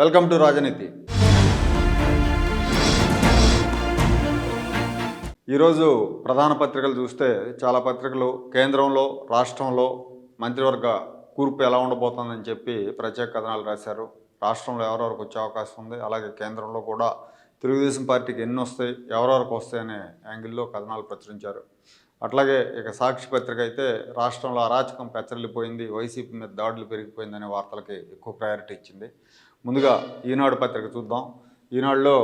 Welcome to రాజనీతి. ఈరోజు ప్రధాన పత్రికలు చూస్తే చాలా పత్రికలు కేంద్రంలో రాష్ట్రంలో మంత్రివర్గ కూర్పు ఎలా ఉండబోతుందని చెప్పి ప్రత్యేక కథనాలు రాశారు. రాష్ట్రంలో ఎవరెవరికి వచ్చే అవకాశం ఉంది? అలాగే కేంద్రంలో కూడా తెలుగుదేశం పార్టీకి ఎన్ని వస్తాయి? ఎవరెవరికి వస్తాయనే యాంగిల్లో కథనాలు ప్రచురించారు. అట్లాగే ఇక సాక్షి పత్రిక అయితే రాష్ట్రంలో అరాచకం పెచ్చరిల్లిపోయింది వైసీపీ మీద దాడులు పెరిగిపోయిందనే వార్తలకి ఎక్కువ ప్రయారిటీ ఇచ్చింది. ముందుగా ఈనాడు పత్రిక చూద్దాం. ఈనాడులో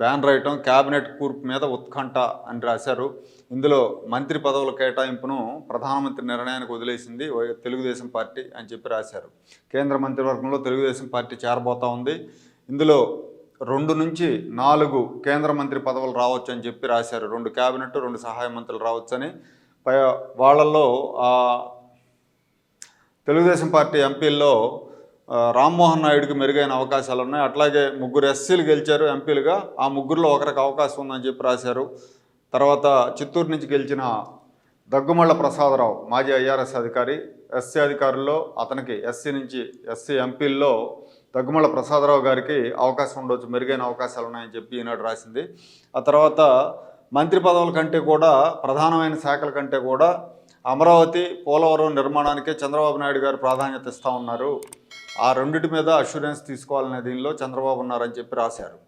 బ్యాన్ రాయటం క్యాబినెట్ కూర్పు మీద ఉత్కంఠ అని రాశారు. ఇందులో మంత్రి పదవుల కేటాయింపును ప్రధానమంత్రి నిర్ణయానికి వదిలేసింది తెలుగుదేశం పార్టీ అని చెప్పి రాశారు. కేంద్ర మంత్రివర్గంలో తెలుగుదేశం పార్టీ చేరబోతా ఉంది. ఇందులో రెండు నుంచి నాలుగు కేంద్ర మంత్రి పదవులు రావచ్చు అని చెప్పి రాశారు. రెండు క్యాబినెట్ రెండు సహాయ మంత్రులు రావచ్చని. వాళ్ళల్లో తెలుగుదేశం పార్టీ ఎంపీల్లో రామ్మోహన్ నాయుడుకి మెరుగైన అవకాశాలు ఉన్నాయి అట్లాగే ముగ్గురు ఎస్సీలు గెలిచారు ఎంపీలుగా. ఆ ముగ్గురులో ఒకరికి అవకాశం ఉందని చెప్పి రాశారు. తర్వాత చిత్తూరు నుంచి గెలిచిన దగ్గుమళ్ళ ప్రసాదరావు మాజీ ఐఆర్ఎస్ అధికారి ఎస్సీ అధికారుల్లో అతనికి ఎస్సీ నుంచి ఎస్సీ ఎంపీల్లో దగ్గుమళ్ళ ప్రసాదరావు గారికి అవకాశం ఉండవచ్చు మెరుగైన అవకాశాలు ఉన్నాయని చెప్పి ఈనాడు రాసింది. ఆ తర్వాత మంత్రి పదవుల కంటే కూడా ప్రధానమైన శాఖల కంటే కూడా అమరావతి పోలవరం నిర్మాణానికే చంద్రబాబు నాయుడు గారు ప్రాధాన్యత ఇస్తూ ఉన్నారు. ఆ రెండిటి మీద అష్యూరెన్స్ తీసుకోవాలనే దీనిలో చంద్రబాబు ఉన్నారని చెప్పి రాశారు.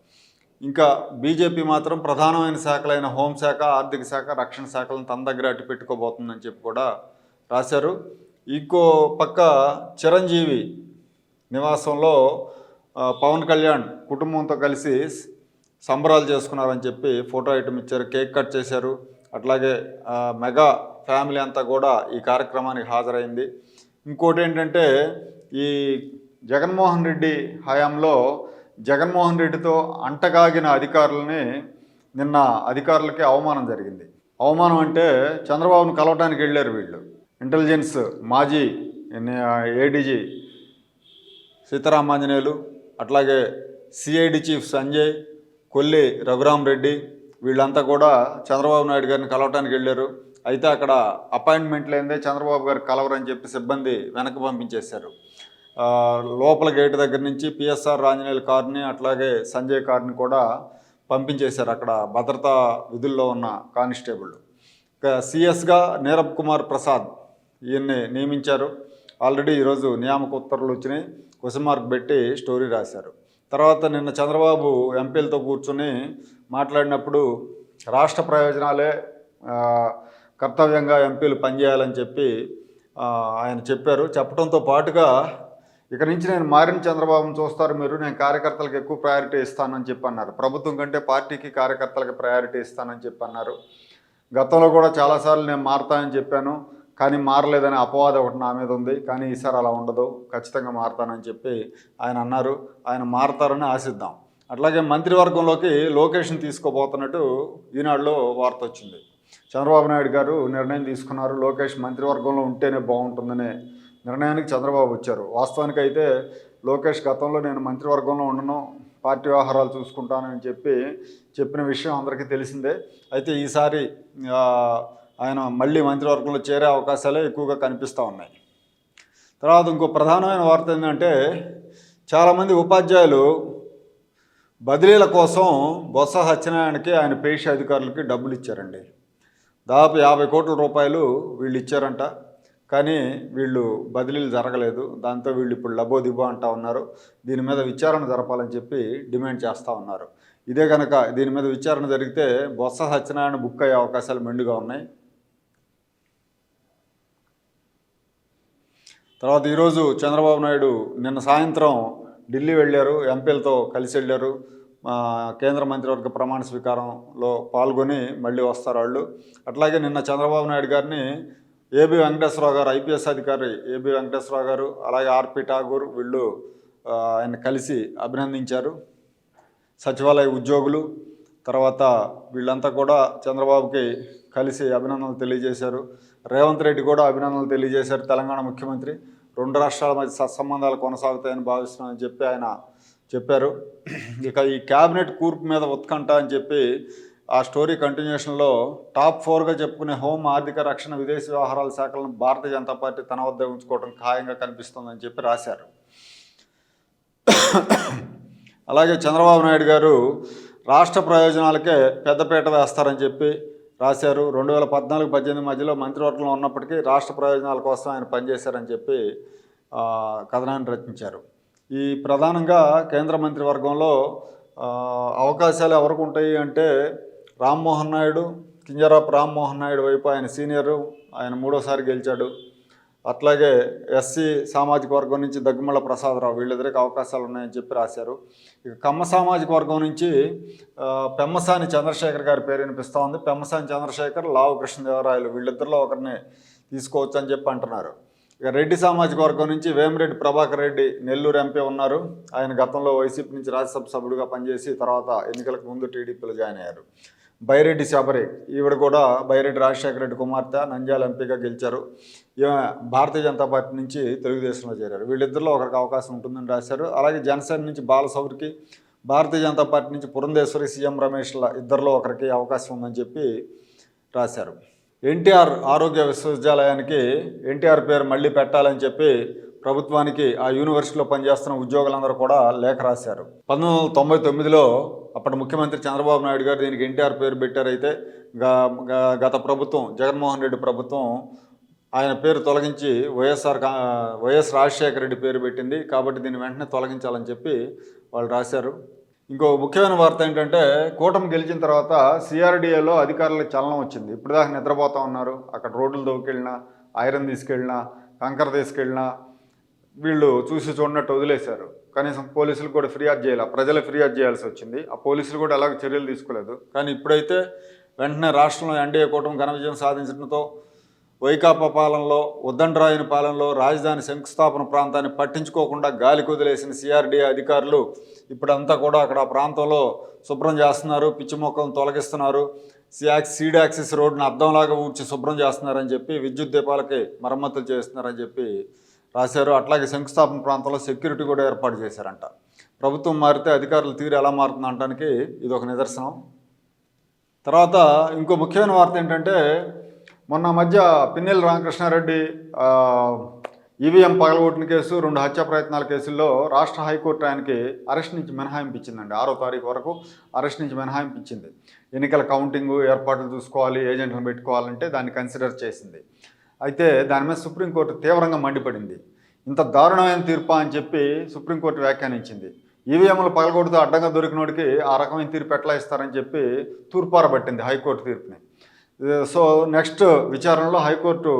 ఇంకా బీజేపీ మాత్రం ప్రధానమైన శాఖలైన హోంశాఖ ఆర్థిక శాఖ రక్షణ శాఖలను తన దగ్గర అటు పెట్టుకోబోతుందని చెప్పి కూడా రాశారు. ఇంకో పక్క చిరంజీవి నివాసంలో పవన్ కళ్యాణ్ కుటుంబంతో కలిసి సంబరాలు చేసుకున్నారని చెప్పి ఫోటో ఐటమ్ ఇచ్చారు కేక్ కట్ చేశారు. అట్లాగే మెగా ఫ్యామిలీ అంతా కూడా ఈ కార్యక్రమానికి హాజరైంది. ఇంకోటి ఏంటంటే ఈ జగన్మోహన్ రెడ్డి హయాంలో జగన్మోహన్ రెడ్డితో అంటగాగిన అధికారులని నిన్న అధికారులకి అవమానం జరిగింది. అవమానం అంటే చంద్రబాబును కలవటానికి వెళ్ళారు వీళ్ళు. ఇంటెలిజెన్స్ మాజీ ఏడీజీ సీతారామాంజనేయులు అట్లాగే సిఐడి చీఫ్ సంజయ్ కొల్లి రఘురామ్ రెడ్డి వీళ్ళంతా కూడా చంద్రబాబు నాయుడు గారిని కలవటానికి వెళ్ళారు. అయితే అక్కడ అపాయింట్మెంట్ లేదే చంద్రబాబు గారు కలవరని చెప్పి సిబ్బంది వెనక్కి పంపించేశారు. లోపల గేట్ దగ్గర నుంచి పిఎస్ఆర్ ఆంజనేయుల కార్ని అట్లాగే సంజయ్ కార్ని కూడా పంపించేశారు అక్కడ భద్రతా విధుల్లో ఉన్న కానిస్టేబుల్ సిఎస్గా నీరబ్ కుమార్ ప్రసాద్ ఈయన్ని నియమించారు. ఆల్రెడీ ఈరోజు నియామక ఉత్తర్వులు వచ్చినాయి. క్వశ్చన్ మార్క్ పెట్టి స్టోరీ రాశారు. తర్వాత నిన్న చంద్రబాబు ఎంపీలతో కూర్చొని మాట్లాడినప్పుడు రాష్ట్ర ప్రయోజనాలే కర్తవ్యంగా ఎంపీలు పనిచేయాలని చెప్పి ఆయన చెప్పారు. చెప్పడంతో పాటుగా ఇక నుంచి నేను మారిన చంద్రబాబును చూస్తారు మీరు నేను కార్యకర్తలకు ఎక్కువ ప్రయారిటీ ఇస్తానని చెప్పి అన్నారు ప్రభుత్వం కంటే పార్టీకి కార్యకర్తలకు ప్రయారిటీ ఇస్తానని చెప్పి అన్నారు గతంలో కూడా చాలాసార్లు నేను మారుతానని చెప్పాను కానీ మారలేదని అపవాదం ఒకటి నా మీద ఉంది కానీ ఈసారి అలా ఉండదు ఖచ్చితంగా మారుతానని చెప్పి ఆయన అన్నారు. ఆయన మారతారని ఆశిద్దాం. అట్లాగే మంత్రివర్గంలోకి లొకేషన్ తీసుకోబోతున్నట్టు ఈనాడులో వార్త వచ్చింది. చంద్రబాబు నాయుడు గారు నిర్ణయం తీసుకున్నారు లోకేష్ మంత్రివర్గంలో ఉంటేనే బాగుంటుందనే నిర్ణయానికి చంద్రబాబు వచ్చారు. వాస్తవానికి అయితే లోకేష్ గతంలో నేను మంత్రివర్గంలో ఉండను పార్టీ వ్యవహారాలు చూసుకుంటానని చెప్పి చెప్పిన విషయం అందరికీ తెలిసిందే. అయితే ఈసారి ఆయన మళ్ళీ మంత్రివర్గంలో చేరే అవకాశాలే ఎక్కువగా కనిపిస్తూ ఉన్నాయి. తర్వాత ఇంకో ప్రధానమైన వార్త ఏంటంటే చాలామంది ఉపాధ్యాయులు బదిలీల కోసం బొత్స సత్యనారాయణకి ఆయన పేషి అధికారులకి డబ్బులు ఇచ్చారండి. దాదాపు యాభై కోట్ల రూపాయలు వీళ్ళు ఇచ్చారంట. కానీ వీళ్ళు బదిలీలు జరగలేదు. దాంతో వీళ్ళు ఇప్పుడు లబో దిబో అంటా ఉన్నారు. దీని మీద విచారణ జరపాలని చెప్పి డిమాండ్ చేస్తూ ఉన్నారు. ఇదే కనుక దీని మీద విచారణ జరిగితే బొత్స సత్యనారాయణ బుక్ అయ్యే అవకాశాలు మెండుగా ఉన్నాయి. తర్వాత ఈరోజు చంద్రబాబు నాయుడు నిన్న సాయంత్రం ఢిల్లీ వెళ్ళారు. ఎంపీలతో కలిసి వెళ్ళారు. కేంద్ర మంత్రివర్గ ప్రమాణ స్వీకారంలో పాల్గొని మళ్ళీ వస్తారు వాళ్ళు. అట్లాగే నిన్న చంద్రబాబు నాయుడు గారిని ఏబి వెంకటేశ్వరరావు గారు ఐపీఎస్ అధికారి ఏబి వెంకటేశ్వరరావు గారు అలాగే ఆర్పి ఠాగూర్ వీళ్ళు ఆయన కలిసి అభినందించారు. సచివాలయ ఉద్యోగులు తర్వాత వీళ్ళంతా కూడా చంద్రబాబుకి కలిసి అభినందనలు తెలియజేశారు. రేవంత్ రెడ్డి కూడా అభినందనలు తెలియజేశారు తెలంగాణ ముఖ్యమంత్రి. రెండు రాష్ట్రాల మధ్య సత్సంబంధాలు కొనసాగుతాయని భావిస్తున్నామని చెప్పి ఆయన చెప్పారు. ఇక ఈ క్యాబినెట్ కూర్పు మీద ఉత్కంఠ అని చెప్పి ఆ స్టోరీ కంటిన్యూషన్లో టాప్ ఫోర్గా చెప్పుకునే హోం ఆర్థిక రక్షణ విదేశీ వ్యవహారాల శాఖలను భారతీయ జనతా పార్టీ తన వద్ద ఉంచుకోవడం ఖాయంగా కనిపిస్తుందని చెప్పి రాశారు. అలాగే చంద్రబాబు నాయుడు గారు రాష్ట్ర ప్రయోజనాలకే పెద్దపీట వేస్తారని చెప్పి రాశారు. రెండు వేల పద్నాలుగు పద్దెనిమిది మధ్యలో మంత్రివర్గంలో ఉన్నప్పటికీ రాష్ట్ర ప్రయోజనాల కోసం ఆయన పనిచేశారని చెప్పి కథనాన్ని రచించారు. ఈ ప్రధానంగా కేంద్ర మంత్రివర్గంలో అవకాశాలు ఎవరికి ఉంటాయి అంటే రామ్మోహన్ నాయుడు కింజరాపు రామ్మోహన్ నాయుడు వైపు ఆయన సీనియరు ఆయన మూడోసారి గెలిచాడు. అట్లాగే ఎస్సీ సామాజిక వర్గం నుంచి దగ్గుమల్ల ప్రసాదరావు వీళ్ళిద్దరికి అవకాశాలు ఉన్నాయని చెప్పి రాశారు. ఇక కమ్మ సామాజిక వర్గం నుంచి పెమ్మసాని చంద్రశేఖర్ గారి పేరు వినిపిస్తూ ఉంది. పెమ్మసాని చంద్రశేఖర్ లావు కృష్ణదేవరాయలు వీళ్ళిద్దరిలో ఒకరిని తీసుకోవచ్చు అని చెప్పి అంటున్నారు. ఇక రెడ్డి సామాజిక వర్గం నుంచి వేమిరెడ్డి ప్రభాకర్ రెడ్డి నెల్లూరు ఎంపీ ఉన్నారు. ఆయన గతంలో వైసీపీ నుంచి రాజ్యసభ సభ్యుడిగా పనిచేసి తర్వాత ఎన్నికలకు ముందు టీడీపీలో జాయిన్ అయ్యారు. బైరెడ్డి శబరి ఈవిడ కూడా బైరెడ్డి రాజశేఖర రెడ్డి కుమార్తె నంద్యాల ఎంపీగా గెలిచారు. ఈమె భారతీయ జనతా పార్టీ నుంచి తెలుగుదేశంలో చేరారు. వీళ్ళిద్దరిలో ఒకరికి అవకాశం ఉంటుందని రాశారు. అలాగే జనసేన నుంచి బాలసౌరికి భారతీయ జనతా పార్టీ నుంచి పురంధేశ్వరి సీఎం రమేష్ల ఇద్దరిలో ఒకరికి అవకాశం ఉందని చెప్పి రాశారు. ఎన్టీఆర్ ఆరోగ్య విశ్వవిద్యాలయానికి ఎన్టీఆర్ పేరు మళ్ళీ పెట్టాలని చెప్పి ప్రభుత్వానికి ఆ యూనివర్సిటీలో పనిచేస్తున్న ఉద్యోగులందరూ కూడా లేఖ రాశారు. పంతొమ్మిది వందల తొంభై తొమ్మిదిలో అప్పటి ముఖ్యమంత్రి చంద్రబాబు నాయుడు గారు దీనికి ఎన్టీఆర్ పేరు పెట్టారైతే గత ప్రభుత్వం జగన్మోహన్ రెడ్డి ప్రభుత్వం ఆయన పేరు తొలగించి వైఎస్ఆర్ వైఎస్ రాజశేఖర రెడ్డి పేరు పెట్టింది. కాబట్టి దీన్ని వెంటనే తొలగించాలని చెప్పి వాళ్ళు రాశారు. ఇంకో ముఖ్యమైన వార్త ఏంటంటే కూటమి గెలిచిన తర్వాత సిఆర్డిఏలో అధికారులకు చలనం వచ్చింది. ఇప్పుడు దాకా నిద్రపోతా ఉన్నారు. అక్కడ రోడ్లు దొక్కెళ్ళినా ఐరన్ తీసుకెళ్ళినా కంకర తీసుకెళ్ళినా వీళ్ళు చూసి చూడనట్టు వదిలేశారు. కనీసం పోలీసులు కూడా ఫిర్యాదు చేయాలి. ప్రజలు ఫిర్యాదు చేయాల్సి వచ్చింది. ఆ పోలీసులు కూడా అలాగే చర్యలు తీసుకోలేదు. కానీ ఇప్పుడైతే వెంటనే రాష్ట్రంలో ఎన్డీఏ కూటమి ఘన విజయం సాధించడంతో వైకాపా పాలనలో ఉద్దండరాయని పాలనలో రాజధాని శంకుస్థాపన ప్రాంతాన్ని పట్టించుకోకుండా గాలి కుదిలేసిన సిఆర్డీఏ అధికారులు ఇప్పుడంతా కూడా అక్కడ ఆ ప్రాంతంలో శుభ్రం చేస్తున్నారు పిచ్చి మొక్కలను తొలగిస్తున్నారు. సియాక్స్ సీడ్ యాక్సిస్ రోడ్డును అద్దంలాగా ఊడ్చి శుభ్రం చేస్తున్నారని చెప్పి విద్యుత్ దీపాలకి మరమ్మతులు చేస్తున్నారని చెప్పి రాశారు. అట్లాగే శంకుస్థాపన ప్రాంతంలో సెక్యూరిటీ కూడా ఏర్పాటు చేశారంట. ప్రభుత్వం మారితే అధికారులు తీరు ఎలా మారుతుంది అనడానికి ఇది ఒక నిదర్శనం. తర్వాత ఇంకో ముఖ్యమైన వార్త ఏంటంటే మొన్న మధ్య పిన్నెల రామకృష్ణారెడ్డి ఈవీఎం పగలగొట్టిన కేసు రెండు హత్యా ప్రయత్నాల కేసుల్లో రాష్ట్ర హైకోర్టు ఆయనకి అరెస్ట్ నుంచి మినహాయింపు ఇచ్చిందండి ఆరో తారీఖు వరకు అరెస్ట్ నుంచి మినహాయింపు ఇచ్చింది ఎన్నికల కౌంటింగ్ ఏర్పాట్లు చూసుకోవాలి ఏజెంట్లను పెట్టుకోవాలంటే దాన్ని కన్సిడర్ చేసింది. అయితే దాని మీద సుప్రీంకోర్టు తీవ్రంగా మండిపడింది. ఇంత దారుణమైన తీర్పా అని చెప్పి సుప్రీంకోర్టు వ్యాఖ్యానించింది. ఈవీఎంలు పగలగొడుతూ అడ్డంగా దొరికినోడికి ఆ రకమైన తీర్పు ఎట్లా ఇస్తారని చెప్పి తూర్పారబట్టింది హైకోర్టు తీర్పుని. సో నెక్స్ట్ విచారణలో హైకోర్టు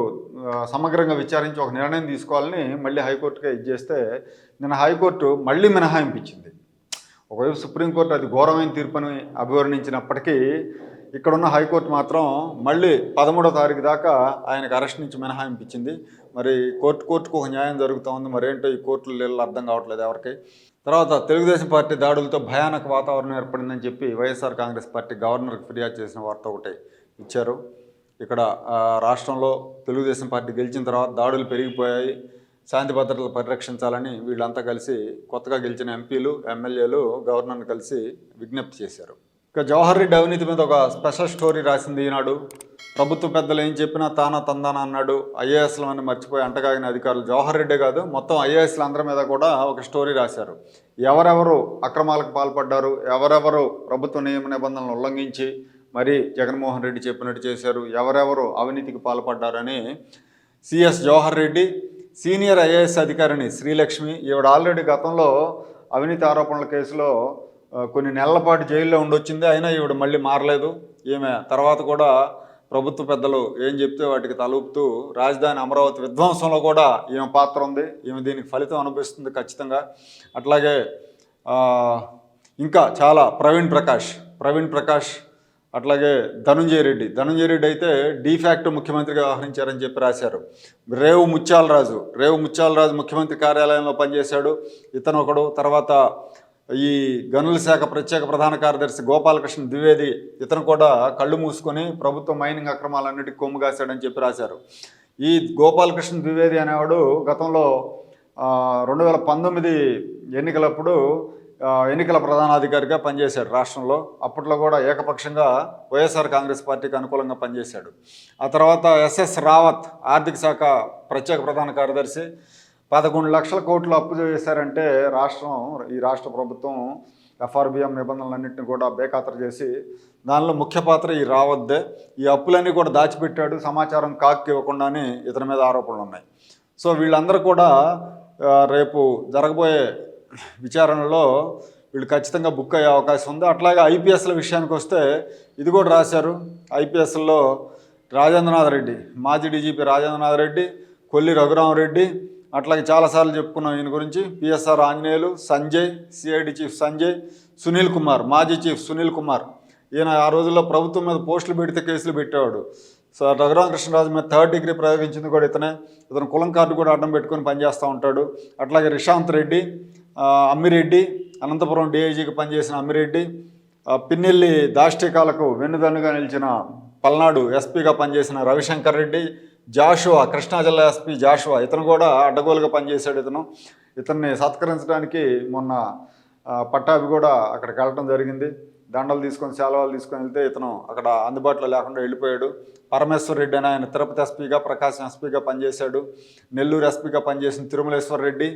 సమగ్రంగా విచారించి ఒక నిర్ణయం తీసుకోవాలని మళ్ళీ హైకోర్టుకే ఇచ్చేస్తే నిన్న హైకోర్టు మళ్ళీ మినహాయింపు ఇచ్చింది. ఒకవైపు సుప్రీంకోర్టు అది ఘోరమైన తీర్పుని అభివర్ణించినప్పటికీ ఇక్కడున్న హైకోర్టు మాత్రం మళ్ళీ పదమూడో తారీఖు దాకా ఆయనకు అరెస్ట్ నుంచి మినహాయింపు ఇచ్చింది మరి కోర్టు కోర్టుకు ఒక న్యాయం జరుగుతోంది. మరేంటో ఈ కోర్టులు నీళ్ళు అర్థం కావట్లేదు ఎవరికి. తర్వాత తెలుగుదేశం పార్టీ దాడులతో భయానక వాతావరణం ఏర్పడిందని చెప్పి వైఎస్ఆర్ కాంగ్రెస్ పార్టీ గవర్నర్కి ఫిర్యాదు చేసిన వార్త ఒకటి ఇచ్చారు. ఇక్కడ రాష్ట్రంలో తెలుగుదేశం పార్టీ గెలిచిన తర్వాత దాడులు పెరిగిపోయాయి. శాంతి భద్రతలు పరిరక్షించాలని వీళ్ళంతా కలిసి కొత్తగా గెలిచిన ఎంపీలు ఎమ్మెల్యేలు గవర్నర్ని కలిసి విజ్ఞప్తి చేశారు. ఇక జవహర్ రెడ్డి అవినీతి మీద ఒక స్పెషల్ స్టోరీ రాసింది ఈనాడు. ప్రభుత్వ పెద్దలు ఏం చెప్పినా తానా తందానా అన్నాడు. ఐఏఎస్లు అని మర్చిపోయి అంటగాగిన అధికారులు జవహర్ రెడ్డే కాదు మొత్తం ఐఏఎస్లు అందరి మీద కూడా ఒక స్టోరీ రాశారు. ఎవరెవరు అక్రమాలకు పాల్పడ్డారు ఎవరెవరు ప్రభుత్వ నియమ నిబంధనలు ఉల్లంఘించి మరి జగన్మోహన్ రెడ్డి చెప్పినట్టు చేశారు ఎవరెవరు అవినీతికి పాల్పడ్డారని CS Jawahar Reddy senior IAS అధికారిని శ్రీలక్ష్మి ఈవిడ ఆల్రెడీ గతంలో అవినీతి ఆరోపణల కేసులో కొన్ని నెలల పాటు జైల్లో ఉండొచ్చింది అయినా ఈవిడ మళ్ళీ మారలేదు. ఈమె తర్వాత కూడా ప్రభుత్వ పెద్దలు ఏం చెప్తే వాటికి తలూపుతూ రాజధాని అమరావతి విధ్వంసంలో కూడా ఈమె పాత్ర ఉంది. ఈమె దీనికి ఫలితం అనిపిస్తుంది ఖచ్చితంగా. అట్లాగే ఇంకా చాలా ప్రవీణ్ ప్రకాష్ ప్రవీణ్ ప్రకాష్ అట్లాగే ధనుంజయ రెడ్డి. ధనుంజయ రెడ్డి అయితే డీఫ్యాక్ట్ ముఖ్యమంత్రిగా వ్యవహరించారని చెప్పి రాశారు. రేవు ముత్యాలరాజు రేవు ముత్యాలరాజు ముఖ్యమంత్రి కార్యాలయంలో పనిచేశాడు. ఇతను ఒకడు తర్వాత ఈ గనుల శాఖ ప్రత్యేక ప్రధాన కార్యదర్శి గోపాలకృష్ణ ద్వివేది ఇతను కూడా కళ్ళు మూసుకొని ప్రభుత్వ మైనింగ్ అక్రమాలన్నిటికీ కొమ్ము కాశాడని చెప్పి రాశారు. ఈ గోపాలకృష్ణ ద్వివేది అనేవాడు గతంలో రెండు వేల పంతొమ్మిది ఎన్నికలప్పుడు ఎన్నికల ప్రధానాధికారిగా పనిచేశాడు రాష్ట్రంలో. అప్పట్లో కూడా ఏకపక్షంగా వైఎస్ఆర్ కాంగ్రెస్ పార్టీకి అనుకూలంగా పనిచేశాడు. ఆ తర్వాత ఎస్ఎస్ రావత్ ఆర్థిక శాఖ ప్రత్యేక ప్రధాన కార్యదర్శి పదకొండు లక్షల కోట్లు అప్పు చేశారంటే రాష్ట్రం ఈ రాష్ట్ర ప్రభుత్వం ఎఫ్ఆర్బిఎం నిబంధనలన్నింటినీ కూడా బేఖాతరు చేసి దానిలో ముఖ్య పాత్ర ఈ రావద్దే. ఈ అప్పులన్నీ కూడా దాచిపెట్టాడు. సమాచారం కాక్కి ఇవ్వకుండానే ఇతని మీద ఆరోపణలు ఉన్నాయి. సో వీళ్ళందరూ కూడా రేపు జరగబోయే విచారణలో వీళ్ళు ఖచ్చితంగా బుక్ అయ్యే అవకాశం ఉంది. అట్లాగే ఐపీఎస్ల విషయానికి వస్తే ఇది కూడా రాశారు. ఐపీఎస్లో రాజేంద్రనాథ్ రెడ్డి మాజీ డీజీపీ రాజేంద్రనాథ్ రెడ్డి కొల్లి రఘురామరెడ్డి అట్లాగే చాలాసార్లు చెప్పుకున్నాం ఈయన గురించి. PSR Anjaneyulu Sanjay CID chief Sanjay Sunil Kumar మాజీ చీఫ్ సునీల్ కుమార్. ఈయన ఆ రోజుల్లో ప్రభుత్వం మీద పోస్టులు పెడితే కేసులు పెట్టేవాడు. సో రఘురామ కృష్ణరాజు మీద థర్డ్ డిగ్రీ ప్రయోగించింది కూడా ఇతనే. ఇతను కులం కార్డు కూడా అడ్డం పెట్టుకొని పనిచేస్తూ ఉంటాడు. అట్లాగే రిషాంత్ రెడ్డి అమ్మిరెడ్డి అనంతపురం డిఐజీకి పనిచేసిన అమ్మిరెడ్డి పిన్నెల్లి దాష్టికాలకు వెన్నుదన్నుగా నిలిచిన పల్నాడు ఎస్పీగా పనిచేసిన రవిశంకర్ రెడ్డి జాషువా కృష్ణా జిల్లా ఎస్పీ జాషువా ఇతను కూడా అడ్డగోలుగా పనిచేశాడు ఇతను. ఇతన్ని సత్కరించడానికి మొన్న పట్టాభి కూడా అక్కడికి వెళ్ళడం జరిగింది. దండలు తీసుకొని శాలవాలు తీసుకొని వెళ్తే ఇతను అక్కడ అందుబాటులో లేకుండా వెళ్ళిపోయాడు. పరమేశ్వర్ రెడ్డి అని ఆయన తిరుపతి ఎస్పీగా ప్రకాశం ఎస్పీగా పనిచేశాడు. నెల్లూరు ఎస్పీగా పనిచేసిన తిరుమలేశ్వర్ రెడ్డి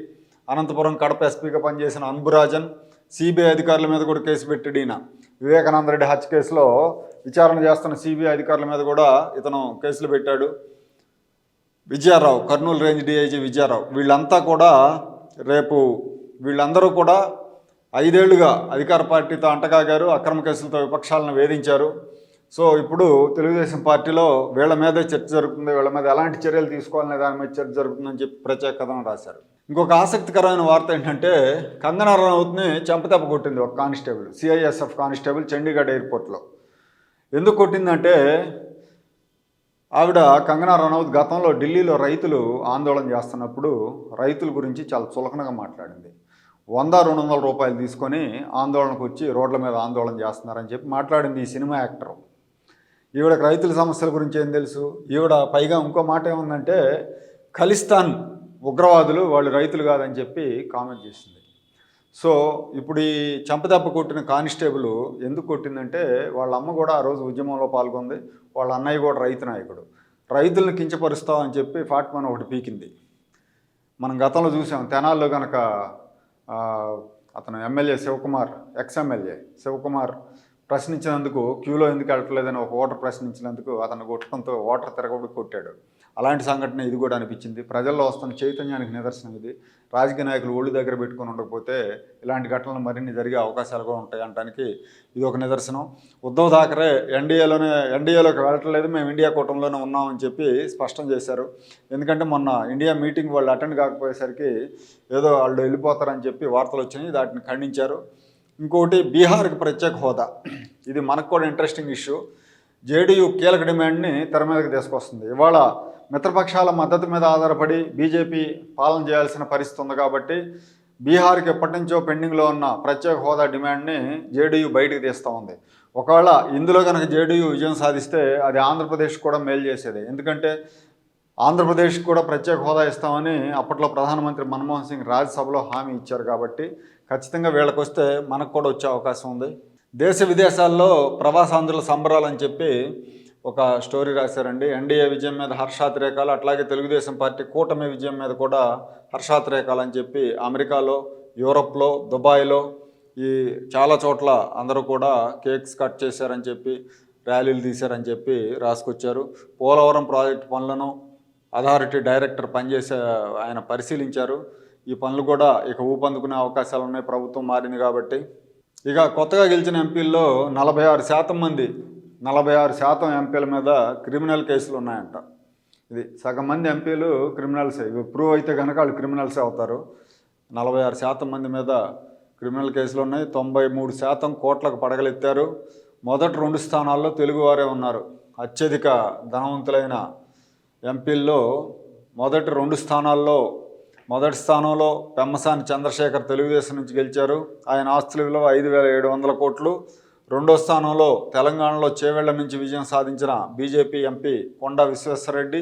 అనంతపురం కడప ఎస్పీగా పనిచేసిన అన్బురాజన్ సిబిఐ అధికారుల మీద కూడా కేసు పెట్టాడు ఈయన. వివేకానంద రెడ్డి హత్య కేసులో విచారణ చేస్తున్న సిబిఐ అధికారుల మీద కూడా ఇతను కేసులు పెట్టాడు. Vijayarao Kurnool range DIG Vijayarao. వీళ్ళంతా కూడా రేపు వీళ్ళందరూ కూడా ఐదేళ్ళుగా అధికార పార్టీతో అంటగాగారు అక్రమ కేసులతో విపక్షాలను వేధించారు. సో ఇప్పుడు తెలుగుదేశం పార్టీలో వీళ్ళ మీదే చర్చ జరుగుతుంది. వీళ్ళ మీద ఎలాంటి చర్యలు తీసుకోవాలనే దాని మీద చర్చ జరుగుతుందని చెప్పి ప్రత్యేక కథనం రాశారు. ఇంకొక ఆసక్తికరమైన వార్త ఏంటంటే కంగనా రనౌత్ని చెంపదెబ్బ కొట్టింది ఒక కానిస్టేబుల్ సిఐఎస్ఎఫ్ కానిస్టేబుల్ చండీగఢ్ ఎయిర్పోర్ట్లో. ఎందుకు కొట్టిందంటే ఆవిడ కంగనా రనౌత్ గతంలో ఢిల్లీలో రైతులు ఆందోళన చేస్తున్నప్పుడు రైతుల గురించి చాలా చులకనగా మాట్లాడింది. వంద రెండు వందల రూపాయలు తీసుకొని ఆందోళనకు వచ్చి రోడ్ల మీద ఆందోళన చేస్తున్నారని చెప్పి మాట్లాడింది ఈ సినిమా యాక్టర్. ఈవిడకి రైతుల సమస్యల గురించి ఏం తెలుసు? ఈవిడ పైగా ఇంకో మాట ఏముందంటే ఖలిస్తాన్ ఉగ్రవాదులు వాళ్ళు రైతులు కాదని చెప్పి కామెంట్ చేసింది. సో ఇప్పుడు ఈ చంపదెబ్బ కొట్టిన కానిస్టేబుల్ ఎందుకు కొట్టిందంటే వాళ్ళ అమ్మ కూడా ఆ రోజు ఉద్యమంలో పాల్గొంది. వాళ్ళ అన్నయ్య కూడా రైతు నాయకుడు. రైతులను కించపరుస్తామని చెప్పి ఫాట్మాన్ ఒకటి పీకింది. మనం గతంలో చూసాం తెనాల్లో కనుక అతను MLA Shivakumar ex MLA Shivakumar ప్రశ్నించినందుకు క్యూలో ఎందుకు వెళ్ళట్లేదని ఒక ఓటర్ ప్రశ్నించినందుకు అతను కొట్టడంతో ఓటర్ తిరగబడి కొట్టాడు. అలాంటి సంఘటన ఇది కూడా అనిపించింది. ప్రజల్లో వస్తున్న చైతన్యానికి నిదర్శనం ఇది. రాజకీయ నాయకులు ఒళ్ళు దగ్గర పెట్టుకొని ఉండకపోతే ఇలాంటి ఘటనలు మరిన్ని జరిగే అవకాశాలు కూడా ఉంటాయి అనడానికి ఇది ఒక నిదర్శనం. ఉద్ధవ్ థాకరే ఎన్డీఏలోనే ఎన్డీఏలోకి వెళ్ళట్లేదు మేము ఇండియా కూటమిలోనే ఉన్నామని చెప్పి స్పష్టం చేశారు. ఎందుకంటే మొన్న ఇండియా మీటింగ్ వాళ్ళు అటెండ్ కాకపోయేసరికి ఏదో వాళ్ళు వెళ్ళిపోతారని చెప్పి వార్తలు వచ్చినాయి వాటిని ఖండించారు. ఇంకోటి బీహార్కి ప్రత్యేక హోదా. ఇది మనకు కూడా ఇంట్రెస్టింగ్ ఇష్యూ జేడీయూ కీలక డిమాండ్ని తెర మీదకి తీసుకొస్తుంది. ఇవాళ మిత్రపక్షాల మద్దతు మీద ఆధారపడి బీజేపీ పాలన చేయాల్సిన పరిస్థితి ఉంది కాబట్టి బీహార్కి ఎప్పటి నుంచో పెండింగ్లో ఉన్న ప్రత్యేక హోదా డిమాండ్ని జేడీయూ బయటికి తీస్తూ ఉంది. ఒకవేళ ఇందులో కనుక జేడీయూ విజయం సాధిస్తే అది ఆంధ్రప్రదేశ్ కూడా మేలు చేసేది. ఎందుకంటే ఆంధ్రప్రదేశ్కి కూడా ప్రత్యేక హోదా ఇస్తామని అప్పట్లో ప్రధానమంత్రి మన్మోహన్ సింగ్ రాజ్యసభలో హామీ ఇచ్చారు కాబట్టి ఖచ్చితంగా వీళ్ళకి వస్తే మనకు కూడా వచ్చే అవకాశం ఉంది. దేశ విదేశాల్లో ప్రవాసాంధ్రుల సంబరాలు అని చెప్పి ఒక స్టోరీ రాశారండి. ఎన్డీఏ విజయం మీద హర్షాతిరేకాలు అట్లాగే తెలుగుదేశం పార్టీ కూటమి విజయం మీద కూడా హర్షాతిరేకాలు అని చెప్పి అమెరికాలో యూరప్లో దుబాయ్లో ఈ చాలా చోట్ల అందరూ కూడా కేక్స్ కట్ చేశారని చెప్పి ర్యాలీలు తీశారని చెప్పి రాసుకొచ్చారు. పోలవరం ప్రాజెక్టు పనులను అథారిటీ డైరెక్టర్ పనిచేసే ఆయన పరిశీలించారు. ఈ పనులు కూడా ఇక ఊపందుకునే అవకాశాలు ఉన్నాయి. ప్రభుత్వం మారింది కాబట్టి. ఇక కొత్తగా గెలిచిన ఎంపీల్లో నలభై ఆరు శాతం మంది నలభై ఆరు శాతం ఎంపీల మీద క్రిమినల్ కేసులు ఉన్నాయంట. ఇది సగం మంది ఎంపీలు క్రిమినల్సే. ఇవి ప్రూవ్ అయితే కనుక వాళ్ళు క్రిమినల్సే అవుతారు. నలభై ఆరు శాతం మంది మీద క్రిమినల్ కేసులు ఉన్నాయి. తొంభై మూడు శాతం కోట్లకు పడగలెత్తారు. మొదటి రెండు స్థానాల్లో తెలుగువారే ఉన్నారు. అత్యధిక ధనవంతులైన ఎంపీల్లో మొదటి రెండు స్థానాల్లో మొదటి స్థానంలో పెమ్మసాని చంద్రశేఖర్ తెలుగుదేశం నుంచి గెలిచారు. ఆయన ఆస్తుల విలువ ఐదు వేల ఏడు వందల కోట్లు. రెండో స్థానంలో తెలంగాణలో చేవేళ్ళ నుంచి విజయం సాధించిన బీజేపీ ఎంపీ కొండా విశ్వేశ్వరరెడ్డి.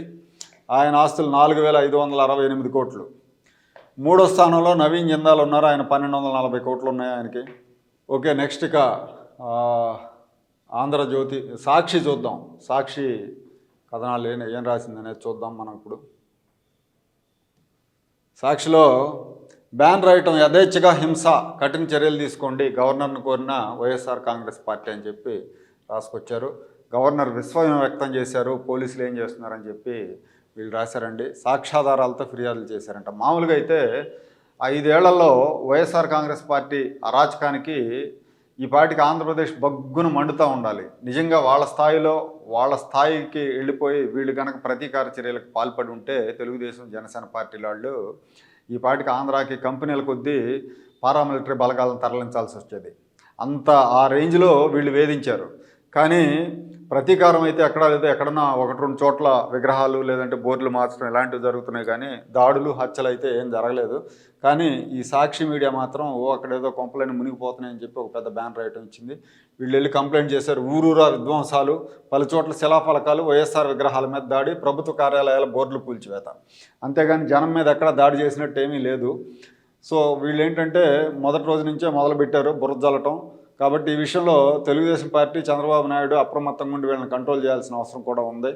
ఆయన ఆస్తులు నాలుగు వేల ఐదు వందల అరవై ఎనిమిది కోట్లు. మూడో స్థానంలో నవీన్ జిందాల్ ఉన్నారు. ఆయన పన్నెండు వందల నలభై కోట్లు ఉన్నాయి ఆయనకి. ఓకే నెక్స్ట్ ఇక ఆంధ్రజ్యోతి సాక్షి చూద్దాం. సాక్షి కథనాలు ఏం ఏం రాసింది అనేది చూద్దాం మనం ఇప్పుడు. సాక్షిలో బ్యాన్ రాయటం యథేచ్ఛగా హింస కఠిన చర్యలు తీసుకోండి. గవర్నర్ను కోరిన వైఎస్ఆర్ కాంగ్రెస్ పార్టీ అని చెప్పి రాసుకొచ్చారు. గవర్నర్ విస్మయం వ్యక్తం చేశారు. పోలీసులు ఏం చేస్తున్నారని చెప్పి వీళ్ళు రాశారండి. సాక్ష్యాధారాలతో ఫిర్యాదులు చేశారంట. మామూలుగా అయితే ఐదేళ్ళలో వైఎస్ఆర్ కాంగ్రెస్ పార్టీ అరాచకానికి ఈ పార్టీకి ఆంధ్రప్రదేశ్ బగ్గును మండుతూ ఉండాలి. నిజంగా వాళ్ళ స్థాయిలో వాళ్ళ స్థాయికి వెళ్ళిపోయి వీళ్ళు కనుక ప్రతీకార చర్యలకు పాల్పడి ఉంటే తెలుగుదేశం జనసేన పార్టీ వాళ్ళు ఈ పాటికి ఆంధ్రాకి కంపెనీల కొద్దీ పారామిలిటరీ బలగాలను తరలించాల్సి వచ్చేది. అంత ఆ రేంజ్లో వీళ్ళు వేధించారు. కానీ ప్రతీకారం అయితే ఎక్కడ లేదా ఎక్కడన్నా ఒకటి రెండు చోట్ల విగ్రహాలు లేదంటే బోర్డులు మార్చడం ఇలాంటివి జరుగుతున్నాయి కానీ దాడులు హత్యలు అయితే ఏం జరగలేదు. కానీ ఈ సాక్షి మీడియా మాత్రం ఓ అక్కడేదో కొంపలైన మునిగిపోతున్నాయని చెప్పి ఒక పెద్ద బ్యానర్ రాయటం ఇచ్చింది. వీళ్ళు వెళ్ళి కంప్లైంట్ చేశారు. ఊరూరా విధ్వంసాలు పలు చోట్ల శిలాఫలకాలు వైఎస్ఆర్ విగ్రహాల మీద దాడి ప్రభుత్వ కార్యాలయాల బోర్డులు కూల్చివేత. అంతేగాని జనం మీద ఎక్కడ దాడి చేసినట్టు ఏమీ లేదు. సో వీళ్ళు ఏంటంటే మొదటి రోజు నుంచే మొదలుపెట్టారు బురద జల్లటం. కాబట్టి ఈ విషయంలో తెలుగుదేశం పార్టీ చంద్రబాబు నాయుడు అప్రమత్తంగా ఉండి వీళ్ళని కంట్రోల్ చేయాల్సిన అవసరం కూడా ఉంది.